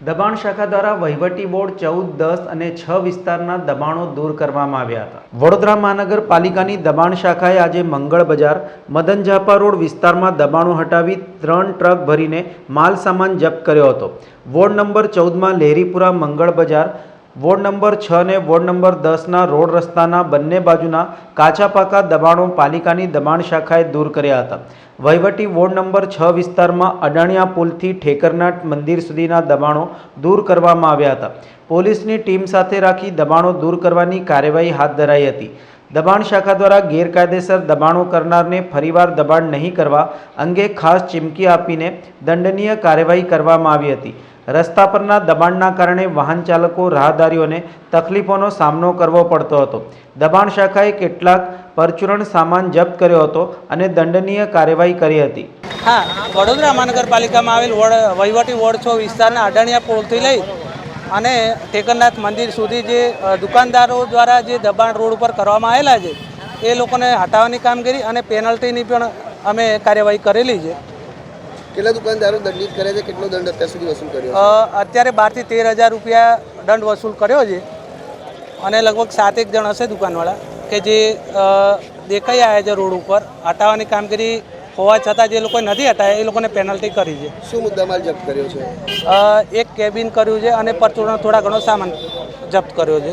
દબાણ શાખા દ્વારા વહીવટી બોર્ડ ચૌદ, દસ અને છ વિસ્તારના દબાણો દૂર કરવામાં આવ્યા હતા. વડોદરા મહાનગરપાલિકાની દબાણ શાખાએ આજે મંગળ બજાર, મદન ઝાપા રોડ વિસ્તારમાં દબાણો હટાવી ત્રણ ટ્રક ભરીને માલ સામાન જપ્ત કર્યો હતો. વોર્ડ નંબર ચૌદમાં લહેરીપુરા મંગળ બજાર વોર્ડ નંબર છ ને વોર્ડ નંબર દસના રોડ રસ્તાના બંને બાજુના કાચા પાકા દબાણો પાલિકાની દબાણ શાખાએ દૂર કર્યા હતા. વહીવટી વોર્ડ નંબર છ વિસ્તારમાં અડાણિયા પુલથી ઠેકરનાથ મંદિર સુધીના દબાણો દૂર કરવામાં આવ્યા હતા. પોલીસની ટીમ સાથે રાખી દબાણો દૂર કરવાની કાર્યવાહી હાથ ધરાઈ હતી. દબાણ શાખા દ્વારા ગેરકાયદેસર દબાણો કરનારને ફરીવાર દબાણ નહીં કરવા અંગે ખાસ ચીમકી આપીને દંડનીય કાર્યવાહી કરવામાં આવી હતી. રસ્તા પરના દબાણના કારણે વાહન ચાલકો રાહદારીઓને તકલીફોનો સામનો કરવો પડતો હતો. દબાણ શાખાએ કેટલાક પરચુરણ સામાન જપ્ત કર્યો હતો અને દંડનીય કાર્યવાહી કરી હતી. હા, વડોદરા મહાનગરપાલિકામાં આવેલ વહીવટી વોર્ડ છો વિસ્તારના અડાણિયા પુલથી લઈ અને ટેકરનાથ મંદિર સુધી જે દુકાનદારો દ્વારા જે દબાણ રોડ ઉપર કરવામાં આવેલા છે, એ લોકોને હટાવવાની કામગીરી અને પેનલ્ટીની પણ અમે કાર્યવાહી કરેલી છે. કેટલા દુકાનદારો દંડિત કરે છે? કેટલો દંડ અત્યાર સુધી વસૂલ કર્યો અત્યારે બારથી તેર હજાર રૂપિયા દંડ વસૂલ કર્યો છે. અને લગભગ સાતેક જણ હશે દુકાનવાળા કે જે દેખાઈ આવ્યા છે રોડ ઉપર. હટાવવાની કામગીરી હોવા છતાં જે લોકોએ નથી હટાવ્યા એ લોકોને પેનલ્ટી કરી છે. શું મુદ્દામાલ જપ્ત કર્યો છે? એક કેબિન કર્યું છે અને પરચુરણ થોડા ઘણો સામાન જપ્ત કર્યો છે.